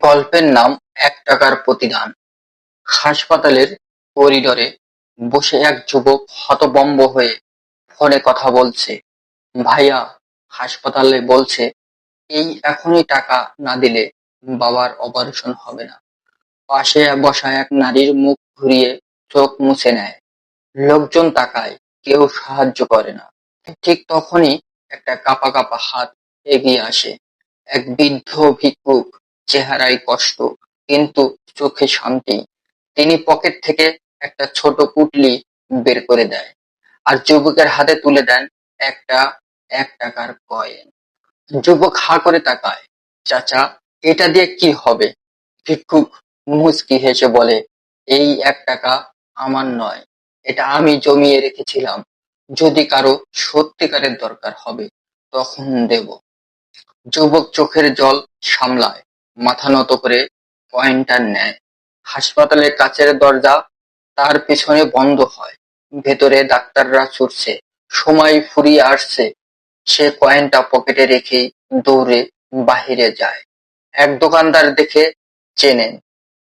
গল্পের নাম এক টাকার প্রতিদান। হাসপাতালের করিডরে বসে এক যুবক হতবম্ব হয়ে ফোনে কথা বলছে। ভাইয়া, হাসপাতালে বলছে, এই এখনই টাকা না দিলে বাবার অপারেশন হবে না। পাশে বসা এক নারীর মুখ ঘুরিয়ে চোখ মুছে নেয়। লোকজন তাকায়, কেউ সাহায্য করে না। ঠিক তখনই একটা কাপা কাপা হাত এগিয়ে আসে। এক বৃদ্ধ ভিক্ষুক চেহারায় কষ্ট, কিন্তু চোখে শান্তি। তিনি পকেট থেকে একটা ছোট পুটলি বের করে দেয় আর যুবকের হাতে তুলে দেন একটা, এক টাকার কয়েন যুবক হা করে তাকায়, চাচা, এটা দিয়ে কি হবে? ভিক্ষুক মুচকি হেসে বলে, এই এক টাকা আমার নয়, এটা আমি জমিয়ে রেখেছিলাম। যদি কারও সত্যিকারের দরকার হবে, তখন দেব। যুবক চোখের জল সামলায়। মাথা নত করে কয়েনটা নেয়। হাসপাতালের কাচের দরজা তার পিছনে বন্ধ হয়। ভেতরে ডাক্তাররা ছুটছে। সময় ফুরিয়ে আসছে। সে কয়েনটা পকেটে রেখে দৌড়ে বাহিরে যায়। এক দোকানদার দেখে চেনেন,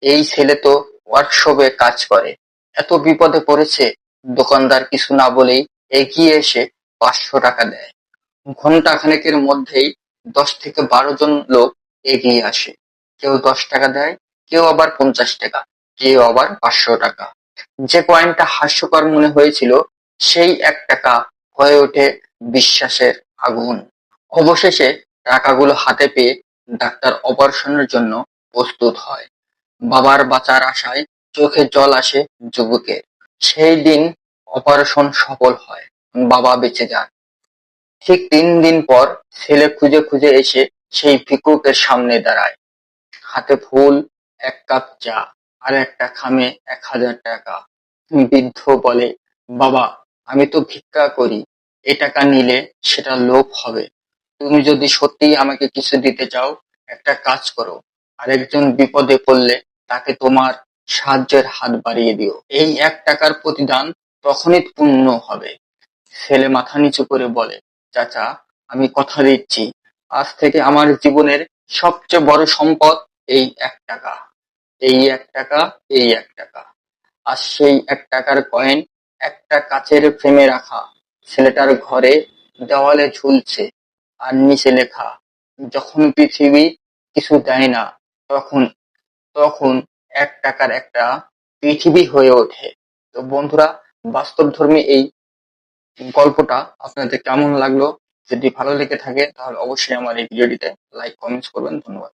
এই ছেলে তো ওয়ার্কশপে কাজ করে। এত বিপদে পড়েছে। দোকানদার কিছু না বলেই এগিয়ে এসে পাঁচশো টাকা দেয়। ঘণ্টা খানেকের মধ্যেই দশ থেকে বারো জন লোক এগিয়ে আসে। কেউ দশ টাকা দেয়, কেউ আবার পঞ্চাশ টাকা, কেউ আবার পাঁচশো টাকা। যে কয়েনটা হাস্যকর মনে হয়েছিল, সেই এক টাকা হয়ে ওঠে বিশ্বাসের আগুন। অবশেষে টাকাগুলো হাতে পেয়ে ডাক্তার অপারেশনের জন্য প্রস্তুত হয়। বাবার বাঁচার আশায় চোখে জল আসে যুবকের। সেই দিন অপারেশন সফল হয়, বাবা বেঁচে যান। ঠিক তিন দিন পর ছেলে খুঁজে খুঁজে এসে সেই ভিক্ষুকের সামনে দাঁড়ায়। হাতে ফুল, এক কাপ চা আর একটা খামে এক হাজার টাকা। বৃদ্ধ বলে, বাবা, আমি তো ভিক্ষা করি, এ টাকা নিলে সেটা লোভ হবে। তুমি যদি সত্যি আমাকে কিছু দিতে চাও, একটা কাজ করো। আরেকজন বিপদে পড়লে তাকে তোমার সাহায্যের হাত বাড়িয়ে দিও। এই এক টাকার প্রতিদান তখনই পূর্ণ হবে। ছেলে মাথা নিচু করে বলে, চাচা, আমি কথা দিচ্ছি। আজ থেকে আমার জীবনের সবচেয়ে বড় সম্পদ এই এক টাকা, এই এক টাকা, এই এক টাকা। আর সেই এক টাকার কয়েন একটা কাচের ফ্রেমে রাখা, ছেলেটার ঘরে দেওয়ালে ঝুলছে আর নিচে লেখা, যখন পৃথিবী কিছু দেয় না, তখন তখন এক টাকার একটা পৃথিবী হয়ে ওঠে। তো বন্ধুরা বাস্তবধর্মী এই গল্পটা আপনাদের কেমন লাগল? যদি ভালো লেগে থাকে, তাহলে অবশ্যই আমার এই ভিডিওটিতে লাইক কমেন্টস করবেন। ধন্যবাদ।